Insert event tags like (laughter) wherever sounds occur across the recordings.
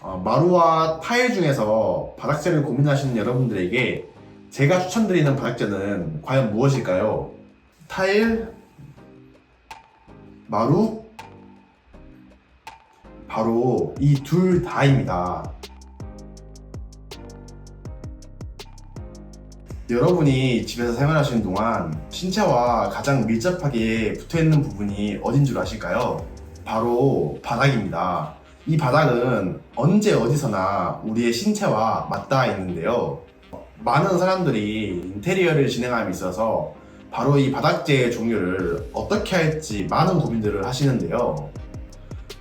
어, 마루와 타일 중에서 바닥재를 고민하시는 여러분들에게 제가 추천드리는 바닥재는 과연 무엇일까요? 타일, 마루, 바로 이 둘 다입니다. 여러분이 집에서 생활하시는 동안 신체와 가장 밀접하게 붙어 있는 부분이 어딘 줄 아실까요? 바로 바닥입니다. 이 바닥은 언제 어디서나 우리의 신체와 맞닿아 있는데요. 많은 사람들이 인테리어를 진행함에 있어서 바로 이 바닥재의 종류를 어떻게 할지 많은 고민들을 하시는데요.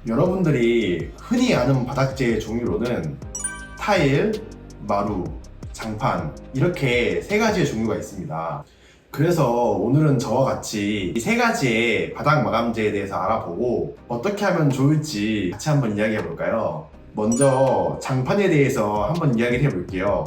여러분들이 흔히 아는 바닥재의 종류로는 타일, 마루, 장판 이렇게 세 가지의 종류가 있습니다. 그래서 오늘은 저와 같이 이 세 가지의 바닥 마감재에 대해서 알아보고 어떻게 하면 좋을지 같이 한번 이야기해 볼까요? 먼저 장판에 대해서 한번 이야기를 해볼게요.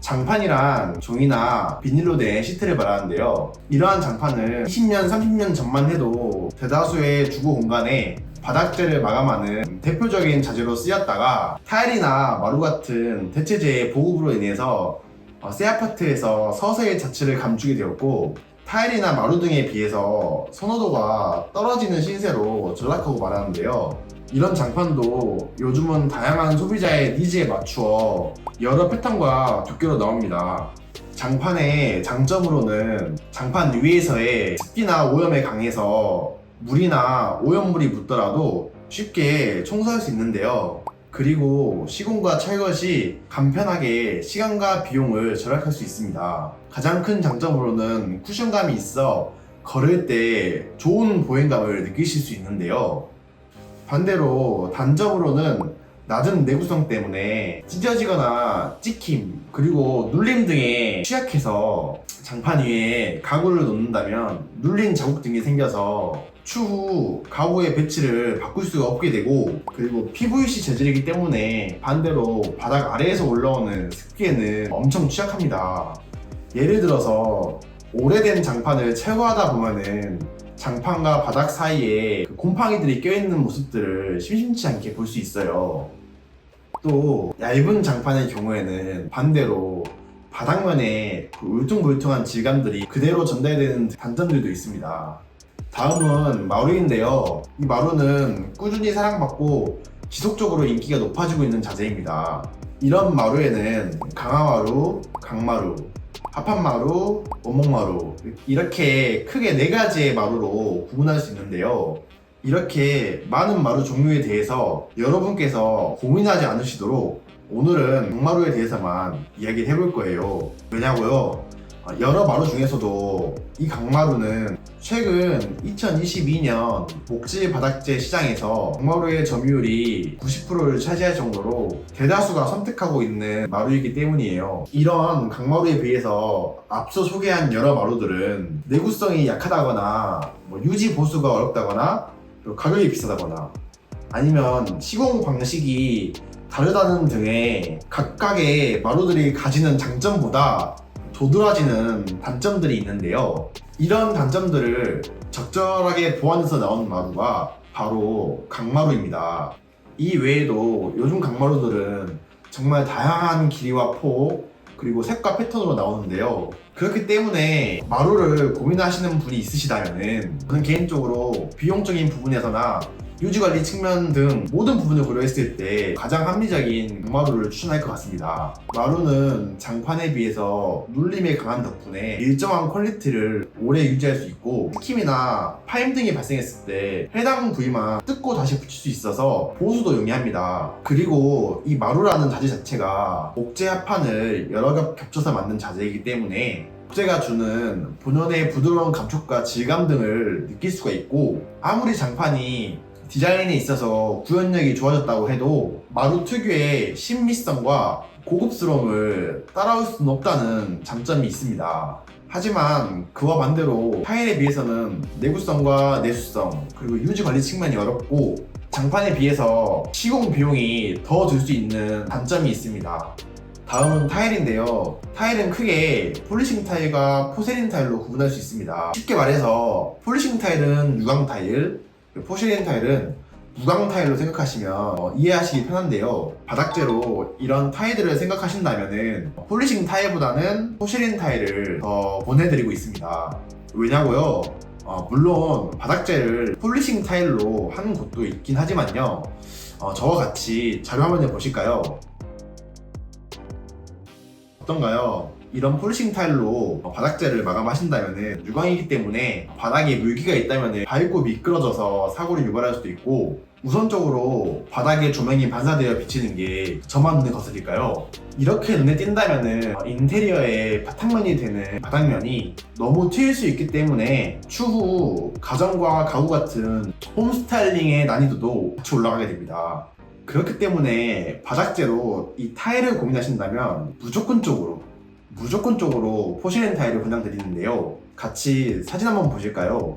장판이란 종이나 비닐로 된 시트를 말하는데요. 이러한 장판은 20년, 30년 전만 해도 대다수의 주거 공간에 바닥재를 마감하는 대표적인 자재로 쓰였다가 타일이나 마루 같은 대체재의 보급으로 인해서 어, 새 아파트에서 서서히 자취를 감추게 되었고 타일이나 마루 등에 비해서 선호도가 떨어지는 신세로 전락하고 말하는데요. 이런 장판도 요즘은 다양한 소비자의 니즈에 맞추어 여러 패턴과 두께로 나옵니다. 장판의 장점으로는 장판 위에서의 습기나 오염에 강해서 물이나 오염물이 묻더라도 쉽게 청소할 수 있는데요. 그리고 시공과 철거 시 간편하게 시간과 비용을 절약할 수 있습니다. 가장 큰 장점으로는 쿠션감이 있어 걸을 때 좋은 보행감을 느끼실 수 있는데요. 반대로 단점으로는 낮은 내구성 때문에 찢어지거나 찍힘 그리고 눌림 등에 취약해서 장판 위에 가구를 놓는다면 눌린 자국 등이 생겨서 추후 가구의 배치를 바꿀 수가 없게 되고 그리고 PVC 재질이기 때문에 반대로 바닥 아래에서 올라오는 습기에는 엄청 취약합니다. 예를 들어서 오래된 장판을 철거하다 보면은 장판과 바닥 사이에 그 곰팡이들이 껴있는 모습들을 심심치 않게 볼 수 있어요. 또 얇은 장판의 경우에는 반대로 바닥면에 그 울퉁불퉁한 질감들이 그대로 전달되는 단점들도 있습니다. 다음은 마루인데요. 이 마루는 꾸준히 사랑받고 지속적으로 인기가 높아지고 있는 자재입니다. 이런 마루에는 강화마루, 강마루, 합판마루, 원목마루 이렇게 크게 네 가지의 마루로 구분할 수 있는데요. 이렇게 많은 마루 종류에 대해서 여러분께서 고민하지 않으시도록 오늘은 강마루에 대해서만 이야기를 해볼 거예요. 왜냐고요? 어, 여러 마루 중에서도 이 강마루는 최근 2022년 목질 바닥재 시장에서 강마루의 점유율이 90%를 차지할 정도로 대다수가 선택하고 있는 마루이기 때문이에요. 이런 강마루에 비해서 앞서 소개한 여러 마루들은 내구성이 약하다거나 뭐 유지 보수가 어렵다거나 또 가격이 비싸다거나 아니면 시공 방식이 다르다는 등의 각각의 마루들이 가지는 장점보다 도드라지는 단점들이 있는데요. 이런 단점들을 적절하게 보완해서 나온 마루가 바로 강마루입니다. 이 외에도 요즘 강마루들은 정말 다양한 길이와 폭 그리고 색과 패턴으로 나오는데요. 그렇기 때문에 마루를 고민하시는 분이 있으시다면은 저는 개인적으로 비용적인 부분에서나 유지관리 측면 등 모든 부분을 고려했을 때 가장 합리적인 강마루를 추천할 것 같습니다. 마루는 장판에 비해서 눌림에 강한 덕분에 일정한 퀄리티를 오래 유지할 수 있고 스킴이나 파임 등이 발생했을 때 해당 부위만 뜯고 다시 붙일 수 있어서 보수도 용이합니다. 그리고 이 마루라는 자재 자체가 목재 합판을 여러 겹 겹쳐서 만든 자재이기 때문에 목재가 주는 본연의 부드러운 감촉과 질감 등을 느낄 수가 있고 아무리 장판이 디자인에 있어서 구현력이 좋아졌다고 해도 마루 특유의 신미성과 고급스러움을 따라올 수는 없다는 장점이 있습니다. 하지만 그와 반대로 타일에 비해서는 내구성과 내수성 그리고 유지 관리 측면이 어렵고 장판에 비해서 시공 비용이 더 들 수 있는 단점이 있습니다. 다음은 타일인데요. 타일은 크게 폴리싱 타일과 포세린 타일로 구분할 수 있습니다. 쉽게 말해서 폴리싱 타일은 유광 타일, 포세린 타일은 무광 타일로 생각하시면 어, 이해하시기 편한데요. 바닥재로 이런 타일들을 생각하신다면은 폴리싱 타일보다는 포실린 타일을 더 보내드리고 있습니다. 왜냐고요? 어, 물론 바닥재를 폴리싱 타일로 하는 곳도 있긴 하지만요. 어, 저와 같이 자료 화면을 보실까요? 어떤가요? 이런 폴리싱 타일로 바닥재를 마감하신다면 유광이기 때문에 바닥에 물기가 있다면 밟고 미끄러져서 사고를 유발할 수도 있고 우선적으로 바닥에 조명이 반사되어 비치는 게 저만 눈에 거슬릴까요? 이렇게 눈에 띈다면 인테리어의 바탕면이 되는 바닥면이 너무 튀일 수 있기 때문에 추후 가정과 가구 같은 홈 스타일링의 난이도도 같이 올라가게 됩니다. 그렇기 때문에 바닥재로 이 타일을 고민하신다면 무조건적으로 무조건적으로 포실린 타일을 권장드리는데요. 같이 사진 한번 보실까요?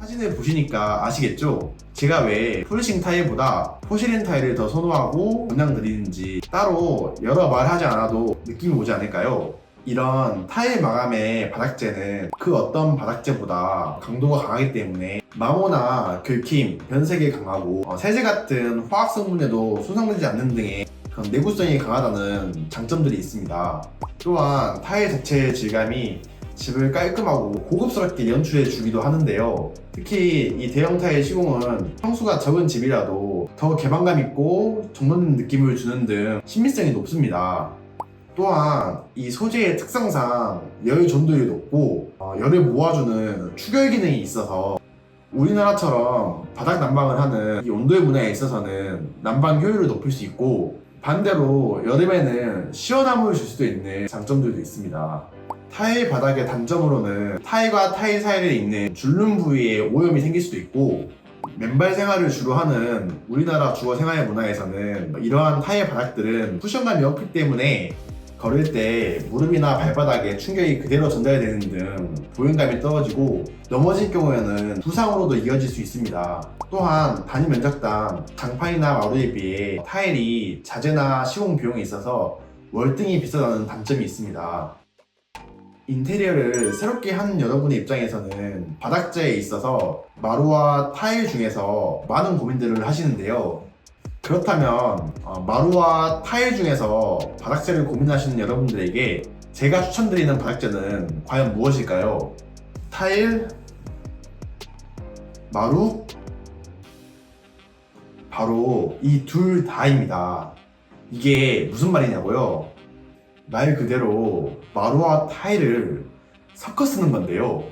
사진을 보시니까 아시겠죠? 제가 왜 폴리싱 타일보다 포실린 타일을 더 선호하고 권장드리는지 따로 여러 말 하지 않아도 느낌이 오지 않을까요? 이런 타일 마감의 바닥재는 그 어떤 바닥재보다 강도가 강하기 때문에 마모나 긁힘, 변색에 강하고 어, 세제 같은 화학 성분에도 손상되지 않는 등의 내구성이 강하다는 장점들이 있습니다. 또한 타일 자체의 질감이 집을 깔끔하고 고급스럽게 연출해 주기도 하는데요. 특히 이 대형 타일 시공은 평수가 적은 집이라도 더 개방감 있고 정돈된 느낌을 주는 등 신미성이 높습니다. 또한 이 소재의 특성상 열 전도율이 높고 어, 열을 모아주는 추결 기능이 있어서 우리나라처럼 바닥 난방을 하는 이 온도의 문화에 있어서는 난방 효율을 높일 수 있고 반대로 여름에는 시원함을 줄 수도 있는 장점들도 있습니다. 타일 바닥의 단점으로는 타일과 타일 사이에 있는 줄눈 부위에 오염이 생길 수도 있고 맨발 생활을 주로 하는 우리나라 주거 생활 문화에서는 이러한 타일 바닥들은 쿠션감이 없기 때문에 걸을 때 무릎이나 발바닥에 충격이 그대로 전달되는 등 보행감이 떨어지고 넘어질 경우에는 부상으로도 이어질 수 있습니다. 또한 단위 면적당 장판이나 마루에 비해 타일이 자재나 시공 비용이 있어서 월등히 비싸다는 단점이 있습니다. 인테리어를 새롭게 하는 여러분의 입장에서는 바닥재에 있어서 마루와 타일 중에서 많은 고민들을 하시는데요. 그렇다면 어, 마루와 타일 중에서 바닥재를 고민하시는 여러분들에게 제가 추천드리는 바닥재는 과연 무엇일까요? 타일, 마루, 바로 이 둘 다입니다. 이게 무슨 말이냐고요? 말 그대로 마루와 타일을 섞어 쓰는 건데요.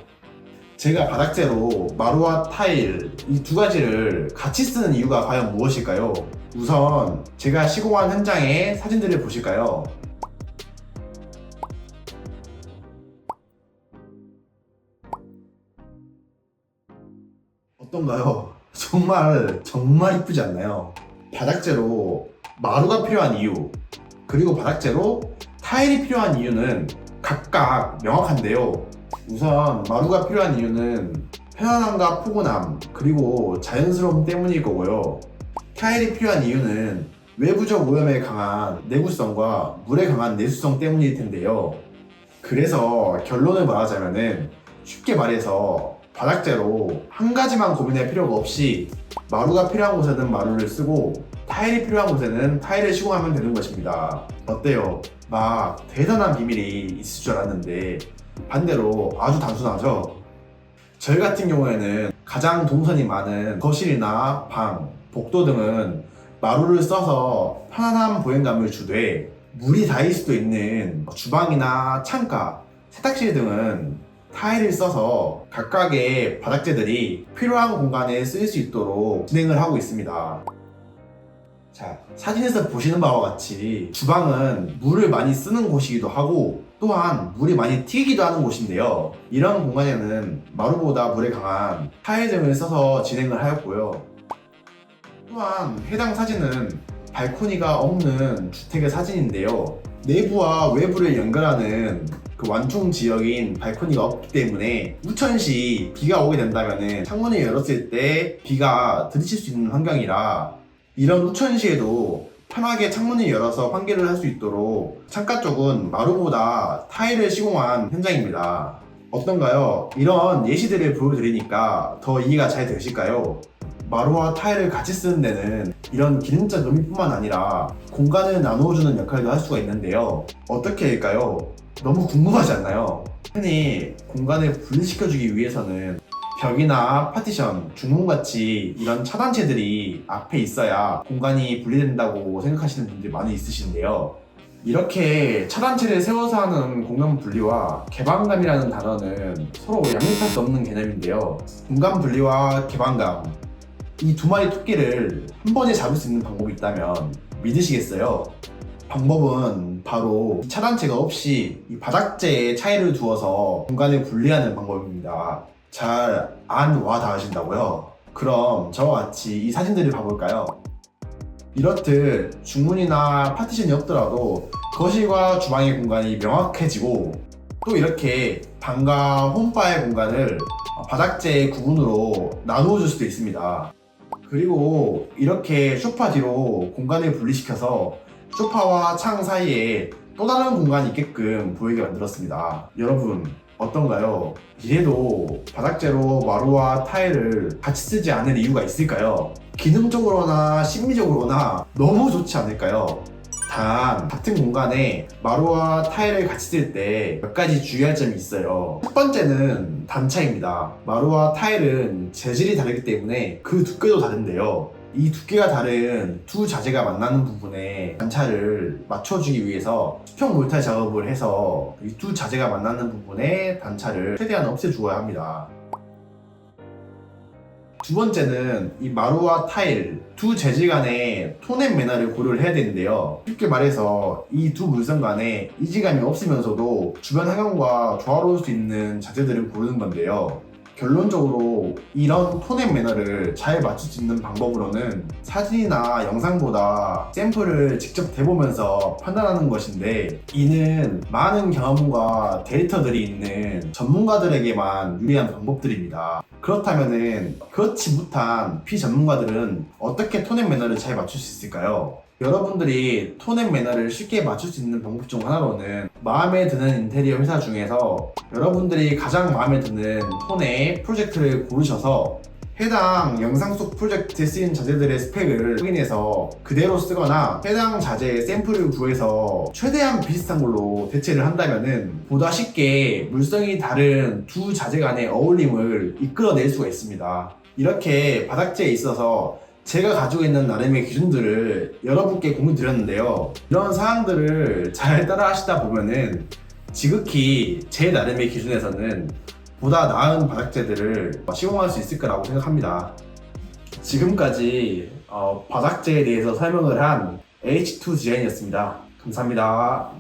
제가 바닥재로 마루와 타일 이 두 가지를 같이 쓰는 이유가 과연 무엇일까요? 우선 제가 시공한 현장의 사진들을 보실까요? 어떤가요? (laughs) 정말 정말 이쁘지 않나요? 바닥재로 마루가 필요한 이유 그리고 바닥재로 타일이 필요한 이유는 각각 명확한데요. 우선 마루가 필요한 이유는 편안함과 포근함 그리고 자연스러움 때문일 거고요. 타일이 필요한 이유는 외부적 오염에 강한 내구성과 물에 강한 내수성 때문일 텐데요. 그래서 결론을 말하자면은 쉽게 말해서 바닥재로 한 가지만 고민할 필요가 없이 마루가 필요한 곳에는 마루를 쓰고 타일이 필요한 곳에는 타일을 시공하면 되는 것입니다. 어때요? 막 대단한 비밀이 있을 줄 알았는데 반대로 아주 단순하죠? 저희 같은 경우에는 가장 동선이 많은 거실이나 방, 복도 등은 마루를 써서 편안한 보행감을 주되 물이 닿을 수도 있는 주방이나 창가, 세탁실 등은 타일을 써서 각각의 바닥재들이 필요한 공간에 쓰일 수 있도록 진행을 하고 있습니다. 자, 사진에서 보시는 바와 같이 주방은 물을 많이 쓰는 곳이기도 하고 또한 물이 많이 튀기도 하는 곳인데요. 이런 공간에는 마루보다 물에 강한 타일 등을 써서 진행을 하였고요. 또한 해당 사진은 발코니가 없는 주택의 사진인데요. 내부와 외부를 연결하는 그 완충 지역인 발코니가 없기 때문에 우천시 비가 오게 된다면 창문을 열었을 때 비가 들이칠 수 있는 환경이라 이런 우천시에도 편하게 창문을 열어서 환기를 할 수 있도록 창가 쪽은 마루보다 타일을 시공한 현장입니다. 어떤가요? 이런 예시들을 보여드리니까 더 이해가 잘 되실까요? 마루와 타일을 같이 쓰는 데는 이런 기능적 의미뿐만 아니라 공간을 나누어주는 역할도 할 수가 있는데요. 어떻게 할까요? 너무 궁금하지 않나요? 흔히 공간을 분리시켜주기 위해서는 벽이나 파티션, 중문같이 이런 차단체들이 앞에 있어야 공간이 분리된다고 생각하시는 분들이 많이 있으신데요. 이렇게 차단체를 세워서 하는 공간 분리와 개방감이라는 단어는 서로 양립할 수 없는 개념인데요. 공간 분리와 개방감, 이 두 마리 토끼를 한 번에 잡을 수 있는 방법이 있다면 믿으시겠어요? 방법은 바로 이 차단체가 없이 이 바닥재에 차이를 두어서 공간을 분리하는 방법입니다. 잘 안 와 닿으신다고요? 그럼 저와 같이 이 사진들을 봐볼까요? 이렇듯 중문이나 파티션이 없더라도 거실과 주방의 공간이 명확해지고 또 이렇게 방과 홈바의 공간을 바닥재 구분으로 나누어 줄 수도 있습니다. 그리고 이렇게 소파 뒤로 공간을 분리시켜서 소파와 창 사이에 또 다른 공간이 있게끔 보이게 만들었습니다. 여러분 어떤가요? 이래도 바닥재로 마루와 타일을 같이 쓰지 않을 이유가 있을까요? 기능적으로나 심미적으로나 너무 좋지 않을까요? 단 같은 공간에 마루와 타일을 같이 쓸 때 몇 가지 주의할 점이 있어요. 첫 번째는 단차입니다. 마루와 타일은 재질이 다르기 때문에 그 두께도 다른데요. 이 두께가 다른 두 자재가 만나는 부분에 단차를 맞춰주기 위해서 수평 몰탈 작업을 해서 이 두 자재가 만나는 부분에 단차를 최대한 없애주어야 합니다. 두 번째는 이 마루와 타일 두 재질 간의 톤앤 매너를 고려를 해야 되는데요. 쉽게 말해서 이 두 물성 간에 이지감이 없으면서도 주변 환경과 조화로울 수 있는 자재들을 고르는 건데요. 결론적으로 이런 톤앤 매너를 잘 맞출 수 있는 방법으로는 사진이나 영상보다 샘플을 직접 대보면서 판단하는 것인데 이는 많은 경험과 데이터들이 있는 전문가들에게만 유리한 방법들입니다. 그렇다면은 그렇지 못한 피전문가들은 어떻게 톤앤 매너를 잘 맞출 수 있을까요? 여러분들이 톤앤 매너를 쉽게 맞출 수 있는 방법 중 하나로는 마음에 드는 인테리어 회사 중에서 여러분들이 가장 마음에 드는 톤의 프로젝트를 고르셔서 해당 영상 속 프로젝트에 쓰인 자재들의 스펙을 확인해서 그대로 쓰거나 해당 자재의 샘플을 구해서 최대한 비슷한 걸로 대체를 한다면은 보다 쉽게 물성이 다른 두 자재 간의 어울림을 이끌어낼 수가 있습니다. 이렇게 바닥재에 있어서 제가 가지고 있는 나름의 기준들을 여러분께 공유 드렸는데요. 이런 사항들을 잘 따라 하시다 보면은 지극히 제 나름의 기준에서는 보다 나은 바닥재들을 시공할 수 있을 거라고 생각합니다. 지금까지 어, 바닥재에 대해서 설명을 한 H2 디자인이었습니다. 감사합니다.